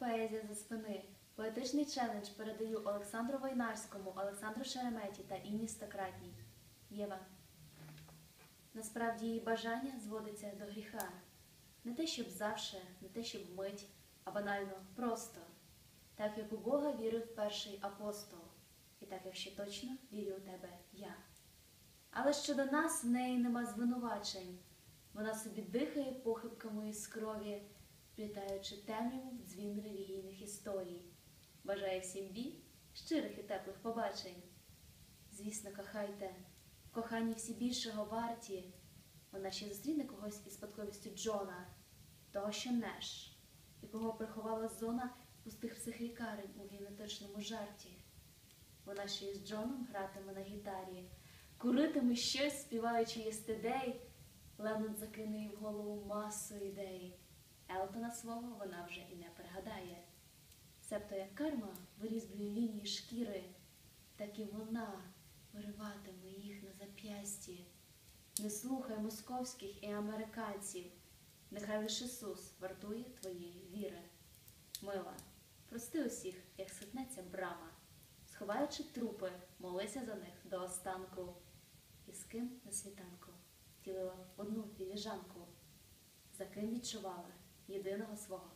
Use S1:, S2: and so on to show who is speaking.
S1: поезія за спини. Поетичний челендж передаю Олександру Войнарському, Олександру Шереметі та Інні Стократній. Єва. Насправді її бажання зводиться до гріха. Не те, щоб завше, не те, щоб мить, а банально просто. Так як у Бога вірив перший апостол, і так як ще точно вірю у тебе я. Але щодо нас в неї нема звинувачень. Вона собі дихає похибками із крові, плітаючи темряву в дзвін релігійних історій. Бажає всім бій, щирих і теплих побачень. Звісно, кохайте, в коханні всі більшого варті. Вона ще зустріне когось із спадковістю Джона, того, що неш, і кого приховала зона пустих психлікарень у генетичному жарті. Вона ще із Джоном гратиме на гітарі, куритиме щось, співаючи єстедей, Леннон закине в голову масу ідей. Елтона свого вона вже і не пригадає. Себто як карма вирізблює лінії шкіри, так і вона вириватиме їх на зап'ясті. Не слухай московських і американців, нехай лише Ісус вартує твоєї віри. Мила, прости усіх, як ситнеться брама, сховаючи трупи, молися за них до останку. І з ким на світанку ділила одну філіжанку, за ким відчувала єдиного свого